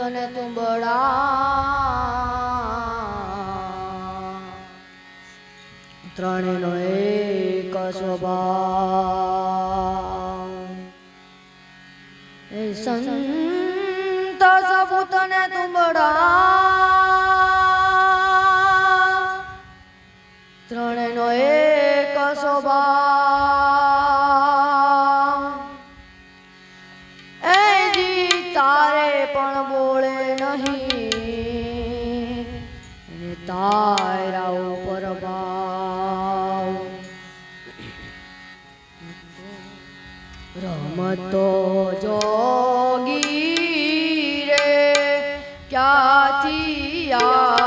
તને તું બળા. ત્રણેનો એક સ્વભાવ. સંત સબુ તને તું બળા. ત્રણેનો એક નહીં તારા ઉપર રમતો જોગી રે ક્યાંથી આ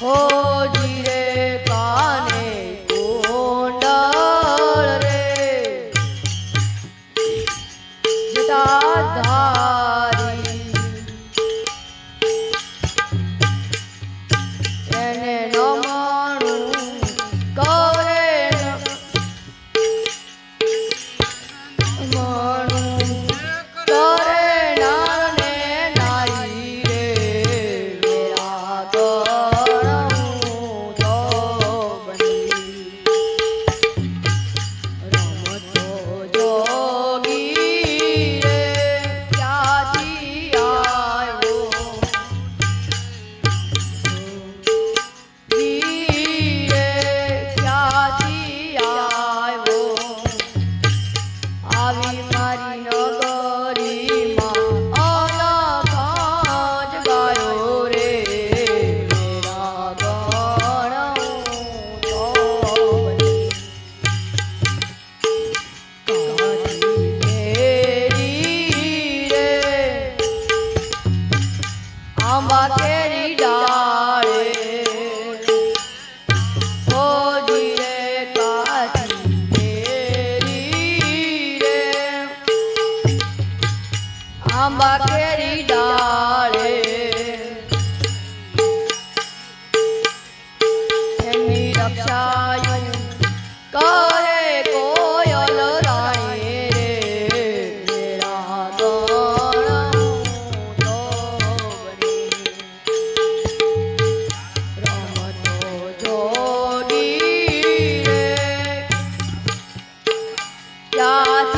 哦。આંબા કેરી ડાળે. ફોજી રે કાચી કેરી રે. આંબા કેરી ડાળે. আছে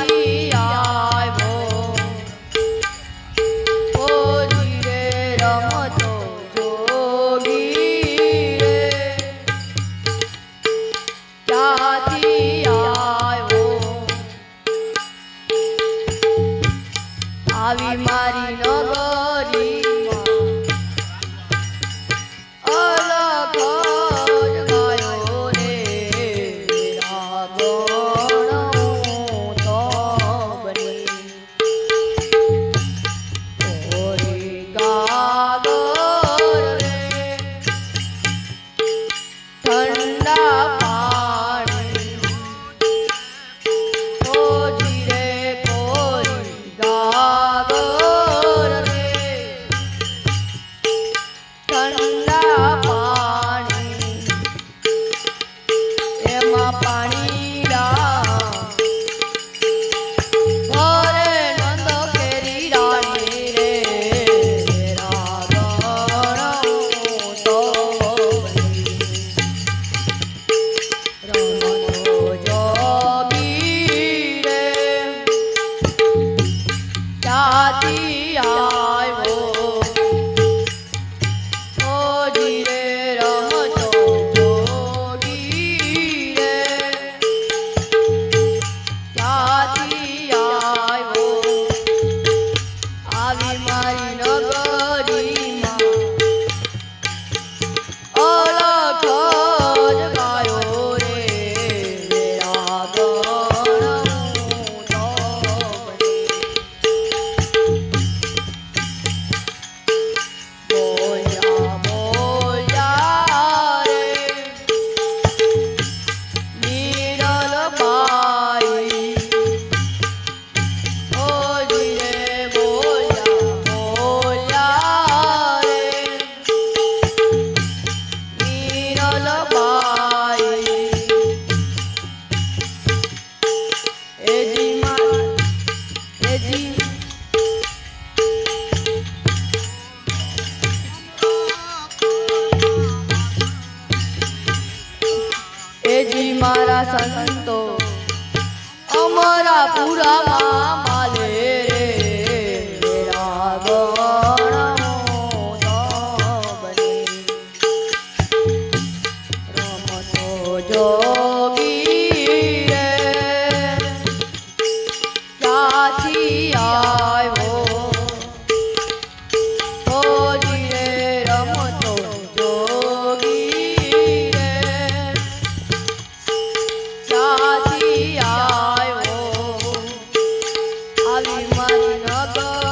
પાણી આવી મારી નગર.